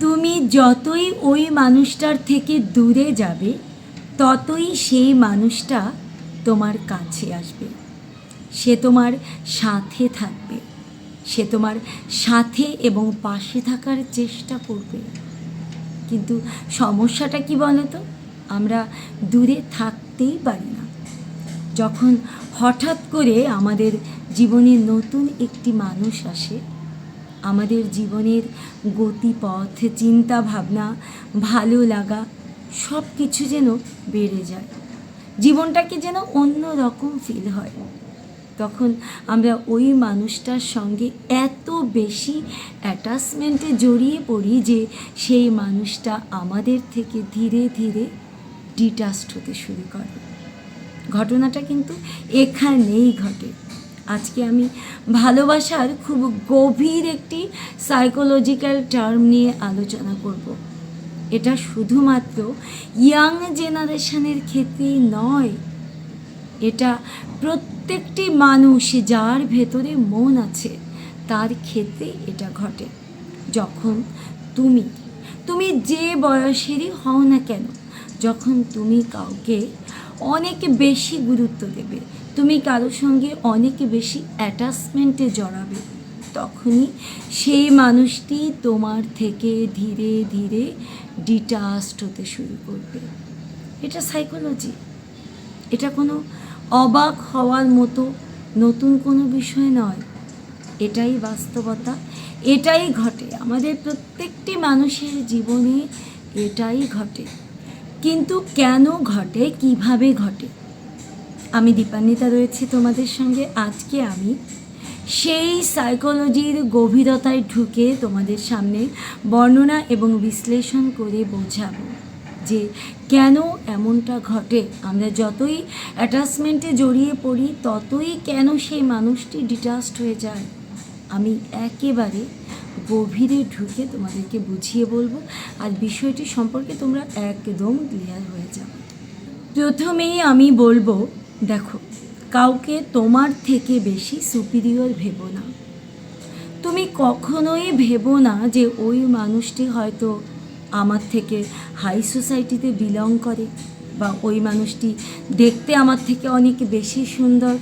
তুমি যতই ওই মানুষটার থেকে দূরে যাবে, ততই সেই মানুষটা তোমার কাছে আসবে। সে তোমার সাথে থাকবে। সে তোমার সাথে এবং পাশে থাকার চেষ্টা করবে। কিন্তু সমস্যাটা কি বলো তো আমরা দূরে থাকতেই পারি না। যখন হঠাৎ করে আমাদের জীবনে নতুন একটি মানুষ আসে আমাদের জীবনের গতিপথ চিন্তা ভাবনা ভালো লাগা সব কিছু যেন বেড়ে যায়। জীবনটাকে যেন অন্য রকম ফিল হয়। তখন আমরা ওই মানুষটার সঙ্গে এত বেশি অ্যাটাচমেন্টে জড়িয়ে পড়ি যে সেই মানুষটা আমাদের থেকে ধীরে ধীরে ডিটাস্ট হতে শুরু করে। ঘটনাটা কিন্তু এখানেই ঘটে। আজকে আমি ভালোবাসার খুব গভীর একটি সাইকোলজিক্যাল টার্ম নিয়ে আলোচনা করব। এটা শুধুমাত্র ইয়াং জেনারেশনের ক্ষেত্রেই নয়, এটা প্রত্যেকটি মানুষ যার ভেতরে মন আছে, তার ক্ষেত্রে এটা ঘটে। যখন তুমি তুমি যে বয়সেরই হও না কেন, যখন তুমি কাউকে অনেক বেশি গুরুত্ব দেবে তুমি কারোর সঙ্গে অনেক বেশি অ্যাটাচমেন্টে জড়াবে। তখনই সেই মানুষটি তোমার থেকে ধীরে ধীরে ডিটাস্ট হতে শুরু করবে। এটা সাইকোলজি এটা কোনো অবাক হওয়ার মতো নতুন কোনো বিষয় নয়। এটাই বাস্তবতা। এটাই ঘটে। আমাদের প্রত্যেকটি মানুষের জীবনে এটাই ঘটে। কিন্তু কেন ঘটে? কীভাবে ঘটে? আমি দীপান্বিতা রয়েছি তোমাদের সঙ্গে। আজকে আমি সেই সাইকোলজির গভীরতায় ঢুকে তোমাদের সামনে বর্ণনা এবং বিশ্লেষণ করে বোঝাবো যে কেন এমনটা ঘটে। আমরা যতই অ্যাটাচমেন্টে জড়িয়ে পড়ি, ততই কেন সেই মানুষটি ডিটাস্ট হয়ে যায়। আমি একেবারে গভীরে ঢুকে তোমাদেরকে বুঝিয়ে বলব। আর বিষয়টি সম্পর্কে তোমরা একদম ক্লিয়ার হয়ে যাবে। প্রথমেই আমি বলব দেখো, কাউকে তোমার থেকে বেশি সুপিরিয়র ভেবো না তুমি কখনোই ভেবো না যে ওই মানুষটি হয়তো আমার থেকে হাই সোসাইটিতে বিলং করে বা ওই মানুষটি দেখতে আমার থেকে অনেক বেশি সুন্দর,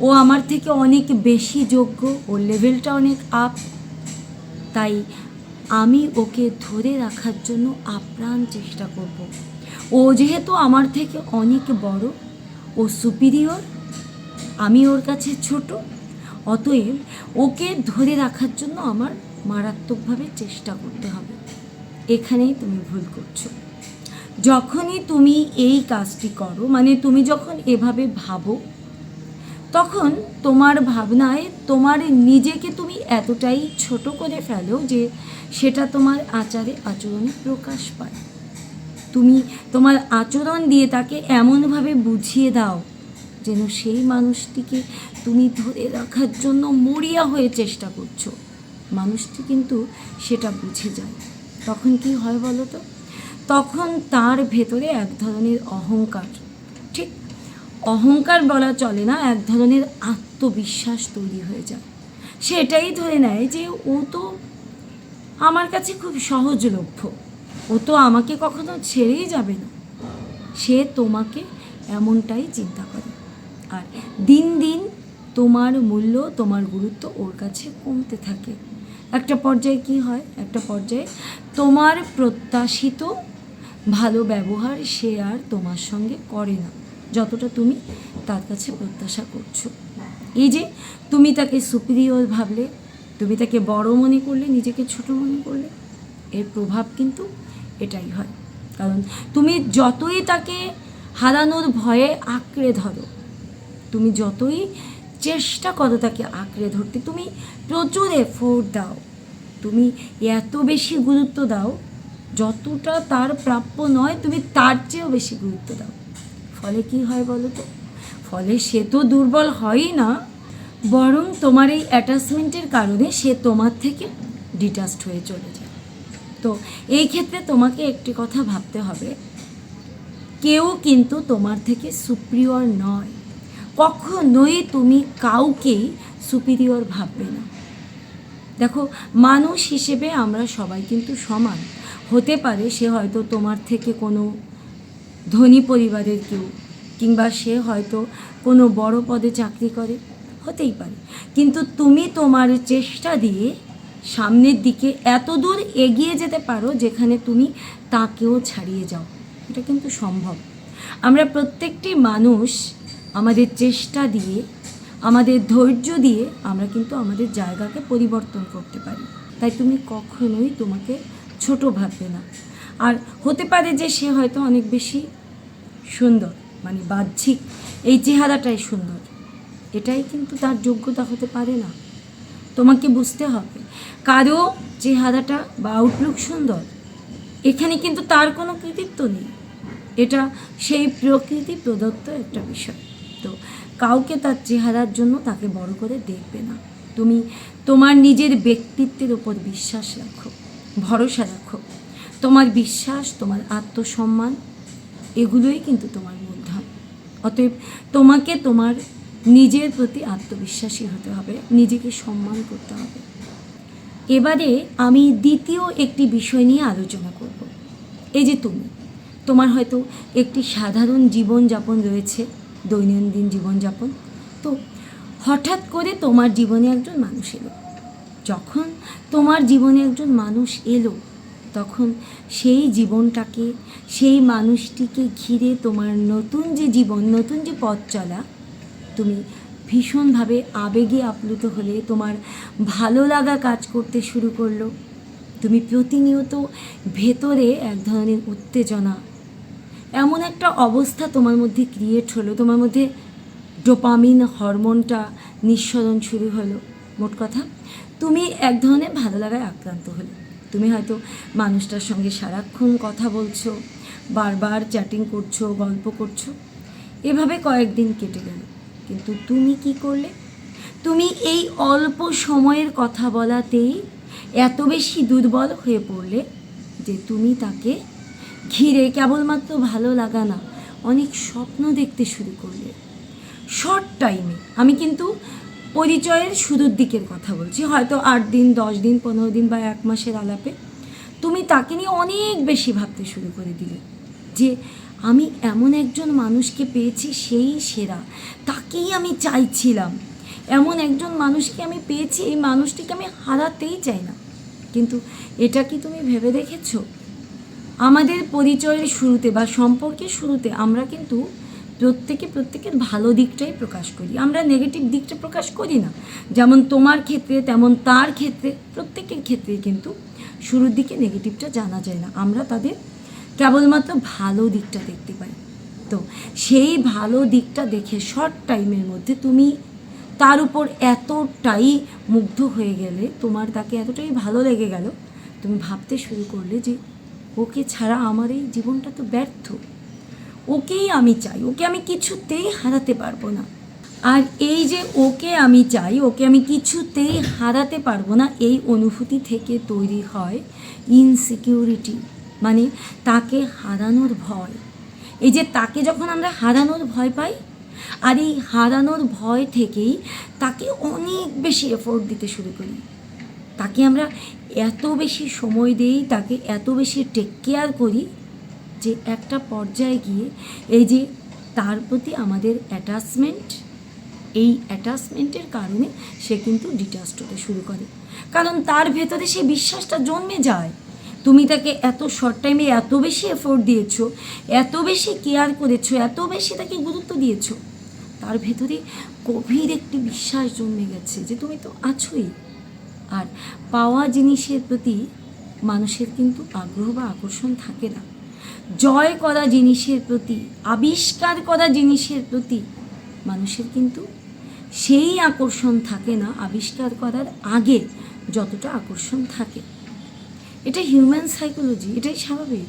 ও আমার থেকে অনেক বেশি যোগ্য ওর লেভেলটা অনেক আপ তাই আমি ওকে ধরে রাখার জন্য আপ্রাণ চেষ্টা করব। ও যেহেতু আমার থেকে অনেক বড় ও সুপিরিয়র, আমি ওর কাছে ছোট, অতএব ওকে ধরে রাখার জন্য আমার মারাত্মকভাবে চেষ্টা করতে হবে। এখানেই তুমি ভুল করছ। যখনই তুমি এই কাজটি করো মানে তুমি যখন এভাবে ভাবো, তখন তোমার ভাবনায় তোমার নিজেকে তুমি এতটাই ছোট করে ফেলো যে সেটা তোমার আচারে আচরণে প্রকাশ পায়। তুমি তোমার আচরণ দিয়ে তাকে এমনভাবে বুঝিয়ে দাও যেন সেই মানুষটিকে তুমি ধরে রাখার জন্য মরিয়া হয়ে চেষ্টা করছ। মানুষটি কিন্তু সেটা বুঝে যায়। তখন কি হয় বলো তো? তখন তার ভেতরে এক ধরনের অহংকার, ঠিক? অহংকার বলা চলে না, এক ধরনের আত্মবিশ্বাস তৈরি হয়ে যায়। সেটাই ধরে নেয় যে ও তো আমার কাছে খুব সহজলভ্য। ও তো আমাকে কখনো ছেড়েই যাবে না। সে তোমাকে এমনটাই চিন্তা করে। আর দিন দিন তোমার মূল্য, তোমার গুরুত্ব ওর কাছে কমতে থাকে। একটা পর্যায়ে কি হয়? একটা পর্যায়ে তোমার প্রত্যাশিত ভালো ব্যবহার সে আর তোমার সঙ্গে করে না। যতটা তুমি তার কাছে প্রত্যাশা করছ। এই যে তুমি তাকে সুপিরিয়র ভাবলে, তুমি তাকে বড় মনে করলে, নিজেকে ছোট মনে করলে, এর প্রভাব কিন্তু এটাই হয়। কারণ তুমি যতই তাকে হারানোর ভয়ে আঁকড়ে ধরো, তুমি যতই চেষ্টা করো তাকে আঁকড়ে ধরতে, তুমি প্রচুর এফোর্ট দাও, তুমি এত বেশি গুরুত্ব দাও, যতটা তার প্রাপ্য নয়, তুমি তার চেয়েও বেশি গুরুত্ব দাও। ফলে কি হয় বলো তো? ফলে সে তো দুর্বল হয়ই না, বরং তোমার এই অ্যাটাচমেন্টের কারণে সে তোমার থেকে ডিটাচড হয়ে চলে যায়। তো এই ক্ষেত্রে তোমাকে একটি কথা ভাবতে হবে। কেউ কিন্তু তোমার থেকে সুপ্রিয়র নয়। কখনোই তুমি কাউকেই সুপিরিয়র ভাববে না। দেখো, মানুষ হিসেবে আমরা সবাই কিন্তু সমান। হতে পারে সে হয়তো তোমার থেকে কোনো ধনী পরিবারের কেউ, কিংবা সে হয়তো কোনো বড় পদে চাকরি করে, হতেই পারে। কিন্তু তুমি তোমার চেষ্টা দিয়ে সামনের দিকে এত দূর এগিয়ে যেতে পারো যেখানে তুমি তাকেও ছাড়িয়ে যাও। এটা কিন্তু সম্ভব। আমরা প্রত্যেকটি মানুষ আমাদের চেষ্টা দিয়ে, আমাদের ধৈর্য দিয়ে আমরা কিন্তু আমাদের জায়গাকে পরিবর্তন করতে পারি। তাই তুমি কখনোই তোমাকে ছোট ভাববে না। আর হতে পারে যে সে হয়তো অনেক বেশি সুন্দর মানে বাহ্যিক, এই চেহারাটাই সুন্দর। এটাই কিন্তু তার যোগ্যতা হতে পারে না। তোমাকে বুঝতে হবে। কারও চেহারাটা বা আউটলুক সুন্দর, এখানে কিন্তু তার কোনো কৃতিত্ব নেই। এটা সেই প্রকৃতি প্রদত্ত একটা বিষয়। তো কাউকে তার চেহারার জন্য তাকে বড় করে দেখবে না। তুমি তোমার নিজের ব্যক্তিত্বের ওপর বিশ্বাস রাখো, ভরসা রাখো। তোমার বিশ্বাস, তোমার আত্মসম্মান, এগুলোই কিন্তু তোমার মূলধন। অতএব তোমাকে তোমার নিজের প্রতি আত্মবিশ্বাসী হতে হবে, নিজেকে সম্মান করতে হবে। এবারে আমি দ্বিতীয় একটি বিষয় নিয়ে আলোচনা করব। এই যে তুমি, তোমার হয়তো একটি সাধারণ জীবনযাপন রয়েছে, দৈনন্দিন জীবনযাপন। তো হঠাৎ করে তোমার জীবনে একজন মানুষ এলো। যখন তোমার জীবনে একজন মানুষ এলো, তখন সেই জীবনটাকে, সেই মানুষটিকে ঘিরে তোমার নতুন যে জীবন, নতুন যে পথ চলা তুমি ভীষণভাবে আবেগে আপ্লুত হলে তোমার ভালো লাগা কাজ করতে শুরু করল। তুমি প্রতিনিয়ত ভেতরে এক ধরনের উত্তেজনা, এমন একটা অবস্থা তোমার মধ্যে ক্রিয়েট হলো। তোমার মধ্যে ডোপামিন হরমোনটা নিঃসরণ শুরু হলো। মোট কথা, তুমি এক ধরনের ভালো লাগায় আক্রান্ত হলে। তুমি হয়তো মানুষটার সঙ্গে সারাক্ষণ কথা বলছো, বারবার চ্যাটিং করছ, গল্প করছ। এভাবে কয়েকদিন কেটে গেল। কিন্তু তুমি কি করলে? তুমি এই অল্প সময়ের কথা বলাতেই এত বেশি দুর্বল হয়ে পড়লে যে তুমি তাকে ঘিরে কেবলমাত্র ভালো লাগা না, অনেক স্বপ্ন দেখতে শুরু করলে। শর্ট টাইমে আমি কিন্তু পরিচয়ের শুরুর দিকের কথা বলছি, হয়তো আট দিন, দশ দিন, পনেরো দিন বা এক মাসের আলাপে। তুমি তাকে নিয়ে অনেক বেশি ভাবতে শুরু করে দিলে যে আমি এমন একজন মানুষকে পেয়েছি সেই সেরা, তাকেই আমি চাইছিলাম। এমন একজন মানুষকে আমি পেয়েছি, এই মানুষটিকে আমি হারাতেই চাই না। কিন্তু এটা কি তুমি ভেবে দেখেছ? আমাদের পরিচয়ের শুরুতে বা সম্পর্কের শুরুতে আমরা কিন্তু প্রত্যেকে প্রত্যেকের ভালো দিকটাই প্রকাশ করি। আমরা নেগেটিভ দিকটা প্রকাশ করি না। যেমন তোমার ক্ষেত্রে, তেমন তার ক্ষেত্রে, প্রত্যেকের ক্ষেত্রে কিন্তু শুরুর দিকে নেগেটিভটা জানা যায় না। আমরা তাদের কেবলমাত্র ভালো দিকটা দেখতে পাই। তো সেই ভালো দিকটা দেখে শর্ট টাইমের মধ্যে তুমি তার উপর এতটাই মুগ্ধ হয়ে গেলে, তোমার তাকে এতটাই ভালো লেগে গেল, তুমি ভাবতে শুরু করলে যে ওকে ছাড়া আমার এই জীবনটা তো ব্যর্থ। ওকেই আমি চাই, ওকে আমি কিছুতেই হারাতে পারব না। আর এই যে ওকে আমি চাই, ওকে আমি কিছুতেই হারাতে পারব না, এই অনুভূতি থেকে তৈরি হয় ইনসিকিউরিটি মানে তাকে হারানোর ভয়। এই যে তাকে যখন আমরা হারানোর ভয় পাই, আর এই হারানোর ভয় থেকেই তাকে অনেক বেশি এফোর্ট দিতে শুরু করি। তাকে আমরা এত বেশি সময় দেই, তাকে এত বেশি টেক কেয়ার করি যে একটা পর্যায়ে গিয়ে এই যে তার প্রতি আমাদের অ্যাটাচমেন্ট এই অ্যাটাচমেন্টের কারণে সে কিন্তু ডিটাস্ট হতে শুরু করে। কারণ তার ভেতরে সে বিশ্বাসটা জন্মে যায়। তুমি তাকে এত শর্ট টাইমে এত বেশি এফোর্ট দিয়েছ, এত বেশি কেয়ার করেছ, এত বেশি তাকে গুরুত্ব দিয়েছ, তার ভেতরে গভীর একটি বিশ্বাস জন্মে গেছে যে তুমি তো আছোই। আর পাওয়া জিনিসের প্রতি মানুষের কিন্তু আগ্রহ বা আকর্ষণ থাকে না। জয় করা জিনিসের প্রতি, আবিষ্কার করা জিনিসের প্রতি মানুষের কিন্তু সেই আকর্ষণ থাকে না, আবিষ্কার করার আগে যতটা আকর্ষণ থাকে। এটা হিউম্যান সাইকোলজি এটাই স্বাভাবিক।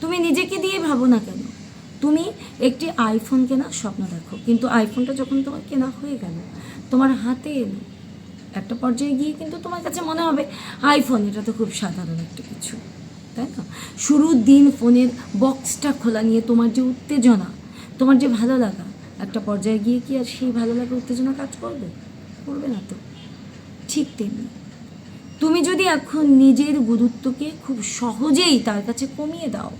তুমি নিজেকে দিয়ে ভাবো না কেন? তুমি একটি আইফোন কেনার স্বপ্ন দেখো, কিন্তু আইফোনটা যখন তোমার কেনা হয়ে গেল, তোমার হাতে এলো। একটা পর্যায়ে গিয়ে কিন্তু তোমার কাছে মনে হবে আইফোন এটা তো খুব সাধারণ একটা কিছু, তাই না? শুরুর দিন ফোনের বক্সটা খোলা নিয়ে তোমার যে উত্তেজনা, তোমার যে ভালো লাগা, একটা পর্যায়ে গিয়ে কি আর সেই ভালো লাগা, উত্তেজনা কাজ করবে? করবে না তো। ঠিক তেমনি। তুমি যদি এখন নিজের গুরুত্বকে খুব সহজেই তার কাছে কমিয়ে দাও,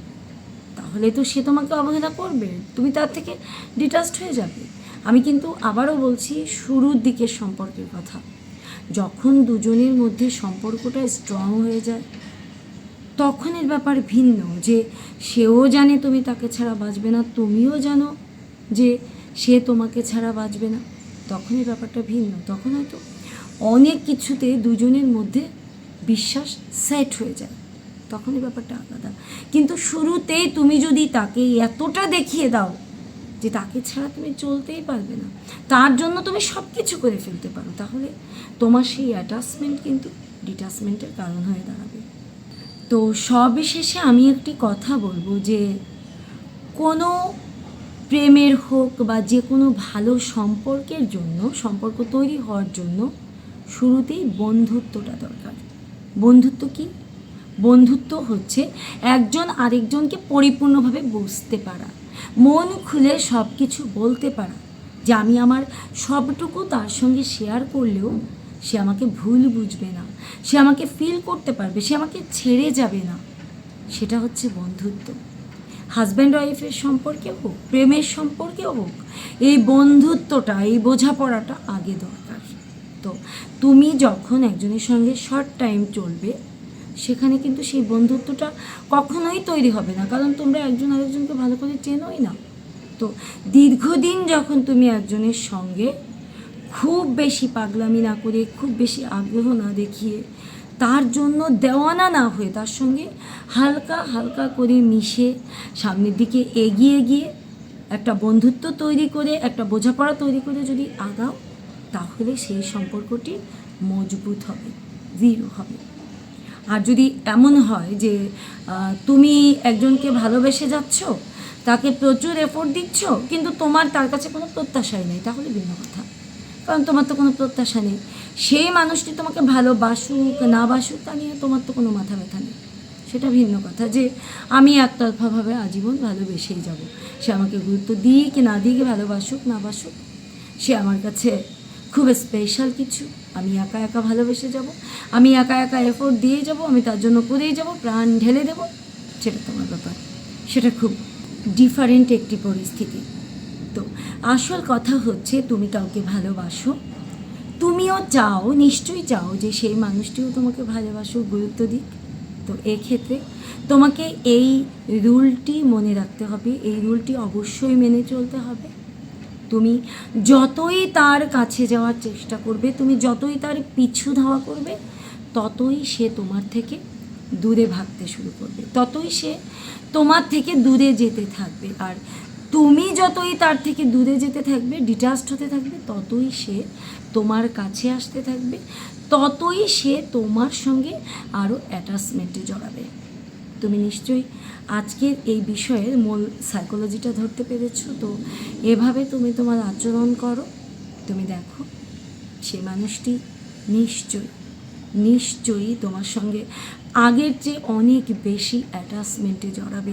তাহলে তো সে তোমাকে অবহেলা করবে। তুমি তার থেকে ডিটাচড হয়ে যাবে। আমি কিন্তু আবারও বলছি, শুরুর দিকের সম্পর্কের কথা। যখন দুজনের মধ্যে সম্পর্কটা স্ট্রং হয়ে যায় তখনের ব্যাপার ভিন্ন যে সেও জানে তুমি তাকে ছাড়া বাঁচবে না, তুমিও জানো যে সে তোমাকে ছাড়া বাঁচবে না। তখনই ব্যাপারটা ভিন্ন। তখন হয়তো অনেক কিছুতে দুজনের মধ্যে বিশ্বাস সেট হয়ে যায়। তখনই ব্যাপারটা আলাদা। কিন্তু শুরুতেই তুমি যদি তাকে এতটা দেখিয়ে দাও যে তাকে ছাড়া তুমি চলতেই পারবে না, তার জন্য তুমি সব কিছু করে ফেলতে পারো, তাহলে তোমার সেই অ্যাটাচমেন্ট কিন্তু ডিটাচমেন্টের কারণ হয়ে দাঁড়াবে। তো সবিশেষে আমি একটি কথা বলব যে, কোনো প্রেমের হোক বা যে কোনো ভালো সম্পর্কের জন্য, সম্পর্ক তৈরি হওয়ার জন্য শুরুতেই বন্ধুত্বটা দরকার। বন্ধুত্ব কি? বন্ধুত্ব হচ্ছে একজন আরেকজনকে পরিপূর্ণভাবে বুঝতে পারা, মন খুলে সব কিছু বলতে পারা, যে আমি আমার সবটুকু তার সঙ্গে শেয়ার করলেও সে আমাকে ভুল বুঝবে না, সে আমাকে ফিল করতে পারবে, সে আমাকে ছেড়ে যাবে না। সেটা হচ্ছে বন্ধুত্ব। হাজব্যান্ড ওয়াইফের সম্পর্কে হোক, প্রেমের সম্পর্কে হোক, এই বন্ধুত্বটা, এই বোঝাপড়াটা আগে দরকার। তো তুমি যখন একজনের সঙ্গে শর্ট টাইম চলবে, সেখানে কিন্তু সেই বন্ধুত্বটা কখনোই তৈরি হবে না। কারণ তোমরা একজন আরেকজনকে ভালো করে চেনোই না। তো দীর্ঘদিন যখন তুমি একজনের সঙ্গে খুব বেশি পাগলামি না করে, খুব বেশি আগ্রহ না দেখিয়ে, তার জন্য দেওয়ানা না হয়ে, তার সঙ্গে হালকা হালকা করে মিশে, সামনের দিকে এগিয়ে গিয়ে একটা বন্ধুত্ব তৈরি করে, একটা বোঝাপড়া তৈরি করে যদি আগাও তাহলে সেই সম্পর্কটি মজবুত হবে দৃঢ় হবে। আর যদি এমন হয় যে তুমি একজনকে ভালোবেসে যাচ্ছ, তাকে প্রচুর এফোর্ট দিচ্ছ, কিন্তু তোমার তার কাছে কোনো প্রত্যাশাই নেই, তাহলে ভিন্ন কথা। কারণ তোমার তো কোনো প্রত্যাশা নেই। সেই মানুষটি তোমাকে ভালোবাসুক, না বাসুক, তা নিয়ে তোমার তো কোনো মাথা ব্যথা নেই। সেটা ভিন্ন কথা যে, আমি একতরফাভাবে আজীবন ভালোবেসেই যাব। সে আমাকে গুরুত্ব দিই কি না দিই কি ভালোবাসুক, না বাসুক, সে আমার কাছে খুব স্পেশাল কিছু। আমি একা একা ভালোবেসে যাব। আমি একা একা এফোর্ট দিয়ে যাব। আমি তার জন্য করেই যাব। প্রাণ ঢেলে দেব। সেটা তোমার ব্যাপার। সেটা খুব ডিফারেন্ট একটি পরিস্থিতি। তো আসল কথা হচ্ছে, তুমি কাউকে ভালোবাসো। তুমিও চাও, নিশ্চয়ই চাও যে সেই মানুষটিও তোমাকে ভালোবাসো গুরুত্ব দিক। তো এক্ষেত্রে তোমাকে এই রুলটি মনে রাখতে হবে। এই রুলটি অবশ্যই মেনে চলতে হবে। তুমি যতই তার কাছে যাওয়ার চেষ্টা করবে, তুমি যতই তার পিছু ধাওয়া করবে, ততই সে তোমার থেকে দূরে ভাগতে শুরু করবে। ততই সে তোমার থেকে দূরে যেতে থাকবে। আর তুমি যতই তার থেকে দূরে যেতে থাকবে ডিটাচড হতে থাকবে, ততই সে তোমার কাছে আসতে থাকবে, ততই সে তোমার সঙ্গে আরও অ্যাটাচমেন্টে জড়াবে। তুমি নিশ্চয়ই আজকের এই বিষয়ের মূল সাইকোলজিটা ধরতে পেরেছ। তো এভাবে তুমি তোমার আচরণ করো। তুমি দেখো, সে মানুষটি নিশ্চয়ই নিশ্চয়ই তোমার সঙ্গে আগের চেয়ে অনেক বেশি অ্যাটাচমেন্টে জড়াবে।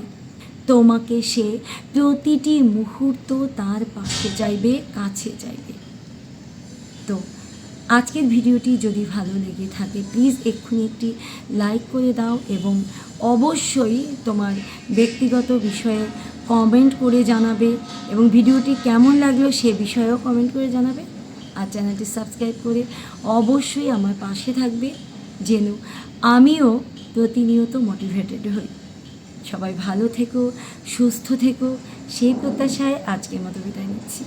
তোমাকে সে প্রতিটি মুহূর্ত তার পাশে চাইবে কাছে চাইবে তো আজকের ভিডিওটি যদি ভালো লেগে থাকে প্লিজ এক্ষুনি একটি লাইক করে দাও এবং অবশ্যই তোমার ব্যক্তিগত বিষয়ে কমেন্ট করে জানাবে এবং ভিডিওটি কেমন লাগল সে বিষয়েও কমেন্ট করে জানাবে। আর চ্যানেলটি সাবস্ক্রাইব করে অবশ্যই আমার পাশে থাকবে যেন আমিও প্রতিনিয়ত মোটিভেটেড হই। সবাই ভালো থেকো, সুস্থ থেকো, সেই প্রত্যাশায় আজকের মতো বিদায় নিচ্ছি।